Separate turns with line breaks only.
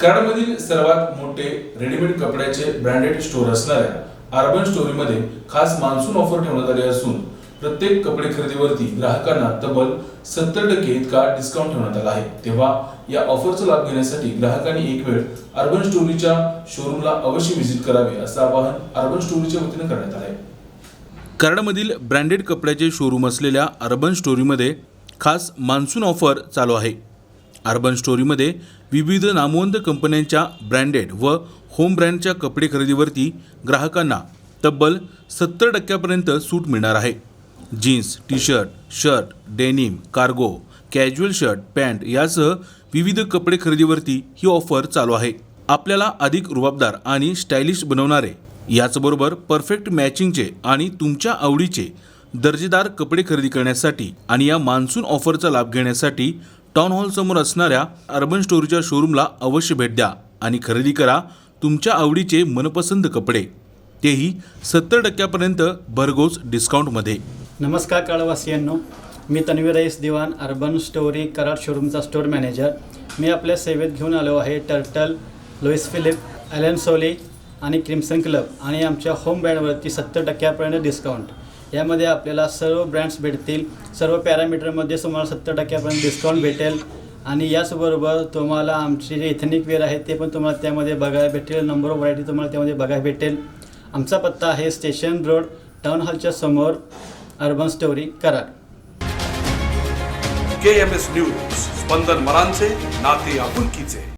कराडमधील सर्वात मोठे रेडीमेड कपड्याचे ब्रँडेड स्टोअर असणाऱ्या अर्बन स्टोरीमध्ये खास मान्सून ऑफर ठेवण्यात आली असून प्रत्येक कपडे खरेदीवरती ग्राहकांना तब्बल सत्तर टक्के इतका डिस्काउंट ठेवण्यात आला आहे. तेव्हा या ऑफरचा लाभ घेण्यासाठी ग्राहकांनी एक वेळ अर्बन स्टोरीच्या शोरूमला अवश्य व्हिजिट करावे असं आवाहन अर्बन स्टोरीच्या वतीने करण्यात आलं आहे कराडमधील ब्रँडेड कपड्याचे शोरूम असलेल्या अर्बन स्टोरीमध्ये खास मान्सून ऑफर चालू आहे. अर्बन स्टोरीमध्ये विविध नामवंत कंपन्यांच्या ब्रँडेड व होम ब्रँडच्या कपडे खरेदीवरती ग्राहकांना तब्बल सत्तर टक्क्यापर्यंत सूट मिळणार आहे. Jeans T shirt shirt denim cargo casual shirt pant यासह विविध कपडे खरेदीवरती ही ऑफर चालू आहे. आपल्याला अधिक रुबाबदार आणि स्टायलिश बनवणारे याचबरोबर परफेक्ट मॅचिंगचे आणि तुमच्या आवडीचे दर्जेदार कपडे खरेदी करण्यासाठी आणि या मान्सून ऑफरचा लाभ घेण्यासाठी टाउन हॉल समोर असणाऱ्या अर्बन स्टोरीच्या शोरूमला अवश्य भेट द्या आणि खरेदी करा तुमच्या आवडीचे मनपसंत कपडे. तेही सत्तर टक्क्यापर्यंत भरघोस डिस्काउंटमध्ये
नमस्कार काळवासियांनो मी तन्वीर रईस दिवान अर्बन स्टोरी कराड शोरूमचा स्टोअर मॅनेजर मी आपल्या सेवेत घेऊन आलो आहे Turtle Louis Philippe Allen Solly आणि क्रिम्सन क्लब आणि आमच्या होम ब्रँडवरती सत्तर टक्क्यापर्यंत डिस्काउंट यामध्ये आपल्याला सर्व ब्रँड्स भेटतील. सर्व पॅरामीटरमध्ये तुम्हाला सत्तर टक्क्यापर्यंत डिस्काउंट भेटेल. आणि याचबरोबर तुम्हाला आमचे जे इथनिक वेअर आहे ते पण तुम्हाला त्यामध्ये बघायला भेटेल. नंबर ऑफ व्हरायटी तुम्हाला त्यामध्ये बघायला भेटेल. आमचा पत्ता आहे स्टेशन रोड टाउन हॉलच्या समोर urban story Karad.
K M S news स्पंदन मरांचे नाते आपुलकीचे.